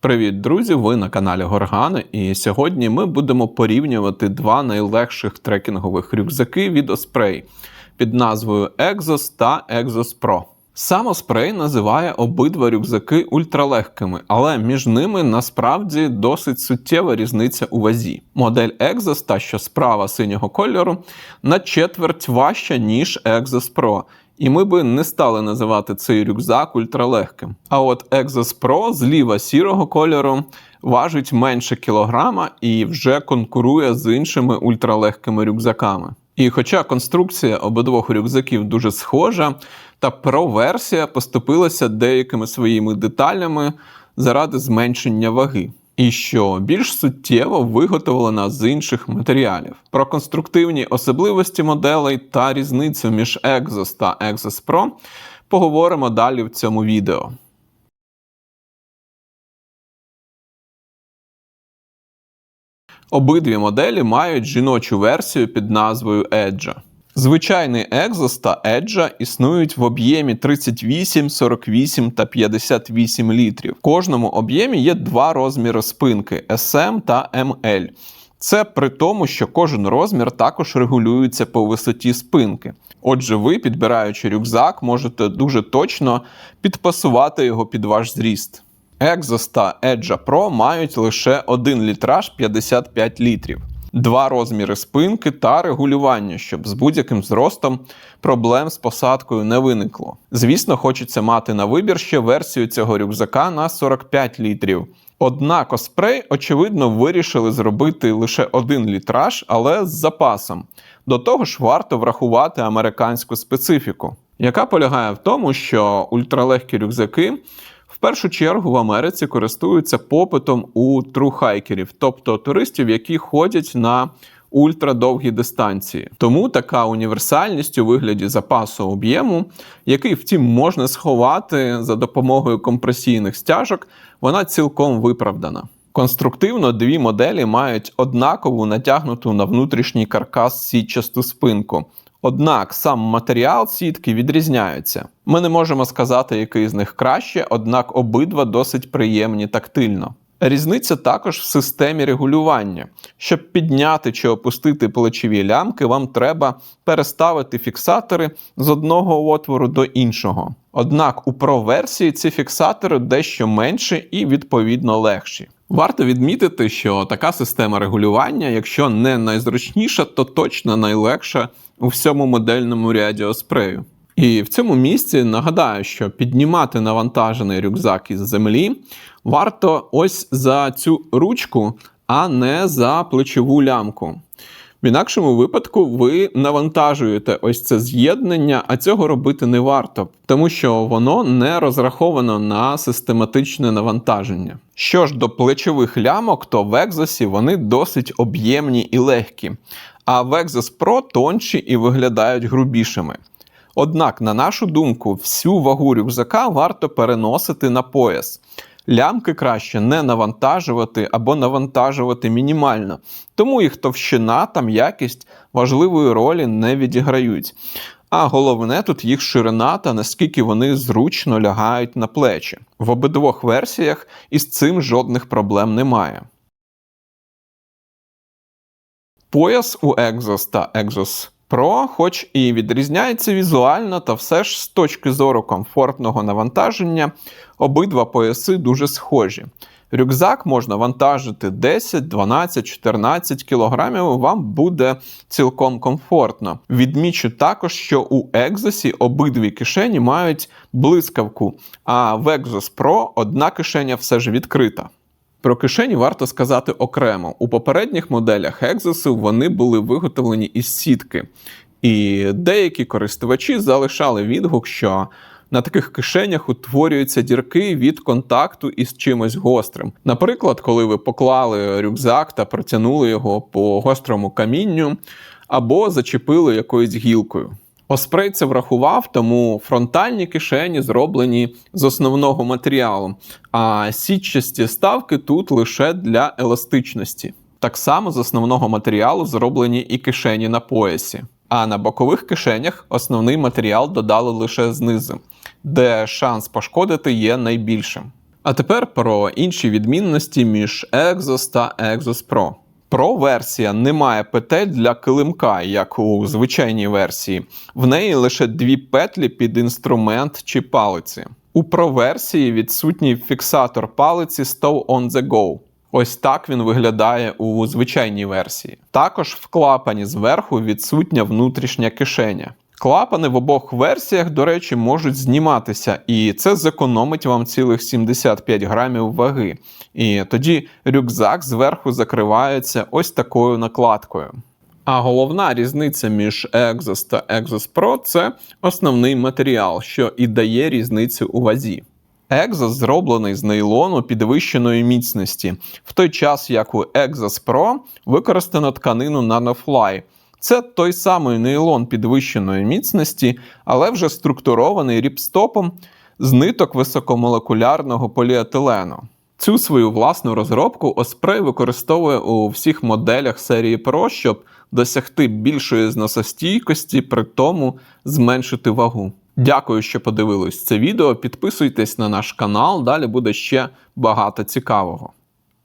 Привіт, друзі! Ви на каналі Горгани, і сьогодні ми будемо порівнювати два найлегших трекінгових рюкзаки від Osprey під назвою Exos та Exos Pro. Сам Osprey називає обидва рюкзаки ультралегкими, але між ними насправді досить суттєва різниця у вазі. Модель Exos, та що справа синього кольору, на четверть важча, ніж Exos Pro. І ми би не стали називати цей рюкзак ультралегким. А от Exos Pro зліва сірого кольору важить менше кілограма і вже конкурує з іншими ультралегкими рюкзаками. І хоча конструкція обидвох рюкзаків дуже схожа, та Pro-версія поступилася деякими своїми деталями заради зменшення ваги. І що більш суттєво виготовлена з інших матеріалів. Про конструктивні особливості моделей та різницю між Exos та Exos Pro поговоримо далі в цьому відео. Обидві моделі мають жіночу версію під назвою Edge. Звичайний Exos та Edge існують в об'ємі 38, 48 та 58 літрів. В кожному об'ємі є два розміри спинки SM та ML. Це при тому, що кожен розмір також регулюється по висоті спинки. Отже, ви, підбираючи рюкзак, можете дуже точно підпасувати його під ваш зріст. Exos та Edge Pro мають лише один літраж 55 літрів, два розміри спинки та регулювання, щоб з будь-яким зростом проблем з посадкою не виникло. Звісно, хочеться мати на вибір ще версію цього рюкзака на 45 літрів. Однак Osprey, очевидно, вирішили зробити лише один літраж, але з запасом. До того ж, варто врахувати американську специфіку, яка полягає в тому, що ультралегкі рюкзаки в першу чергу в Америці користуються попитом у трухайкерів, тобто туристів, які ходять на ультрадовгі дистанції. Тому така універсальність у вигляді запасу об'єму, який, втім, можна сховати за допомогою компресійних стяжок, вона цілком виправдана. Конструктивно дві моделі мають однакову натягнуту на внутрішній каркас сітчасту спинку. Однак сам матеріал сітки відрізняється. Ми не можемо сказати, який з них краще, однак обидва досить приємні тактильно. Різниця також в системі регулювання. Щоб підняти чи опустити плечові лямки, вам треба переставити фіксатори з одного отвору до іншого. Однак у Pro-версії ці фіксатори дещо менші і відповідно легші. Варто відмітити, що така система регулювання, якщо не найзручніша, то точно найлегша у всьому модельному ряді Оспрею. І в цьому місці нагадаю, що піднімати навантажений рюкзак із землі варто ось за цю ручку, а не за плечову лямку. В інакшому випадку ви навантажуєте ось це з'єднання, а цього робити не варто, тому що воно не розраховано на систематичне навантаження. Що ж до плечових лямок, то в Exos вони досить об'ємні і легкі, а в Exos Pro тонші і виглядають грубішими. Однак, на нашу думку, всю вагу рюкзака варто переносити на пояс. Лямки краще не навантажувати або навантажувати мінімально, тому їх товщина та м'якість важливої ролі не відіграють. А головне тут їх ширина та наскільки вони зручно лягають на плечі. В обидвох версіях із цим жодних проблем немає. Пояс у Exos та Exos Pro, хоч і відрізняється візуально, та все ж з точки зору комфортного навантаження, обидва пояси дуже схожі. Рюкзак можна вантажити 10, 12, 14 кілограмів, вам буде цілком комфортно. Відмічу також, що у Exos обидві кишені мають блискавку, а в Exos Pro одна кишеня все ж відкрита. Про кишені варто сказати окремо. У попередніх моделях Exos вони були виготовлені із сітки, і деякі користувачі залишали відгук, що на таких кишенях утворюються дірки від контакту із чимось гострим. Наприклад, коли ви поклали рюкзак та протягнули його по гострому камінню, або зачепили якоюсь гілкою. Оспрей це врахував, тому фронтальні кишені зроблені з основного матеріалу, а сітчасті ставки тут лише для еластичності. Так само з основного матеріалу зроблені і кишені на поясі. А на бокових кишенях основний матеріал додали лише знизу, де шанс пошкодити є найбільшим. А тепер про інші відмінності між Exos та Exos Pro. Pro версія не має петель для килимка, як у звичайній версії. В неї лише дві петлі під інструмент чи палиці. У Pro версії відсутній фіксатор палиці Stow on the Go. Ось так він виглядає у звичайній версії. Також в клапані зверху відсутня внутрішня кишеня. Клапани в обох версіях, до речі, можуть зніматися, і це зекономить вам цілих 75 грамів ваги. І тоді рюкзак зверху закривається ось такою накладкою. А головна різниця між Exos та Exos Pro це основний матеріал, що і дає різницю у вазі. Exos зроблений з нейлону підвищеної міцності, в той час як у Exos Pro використано тканину NanoFly. Це той самий нейлон підвищеної міцності, але вже структурований ріпстопом з ниток високомолекулярного поліетилену. Цю свою власну розробку Osprey використовує у всіх моделях серії Pro, щоб досягти більшої зносостійкості, при тому зменшити вагу. Дякую, що подивились це відео. Підписуйтесь на наш канал, далі буде ще багато цікавого.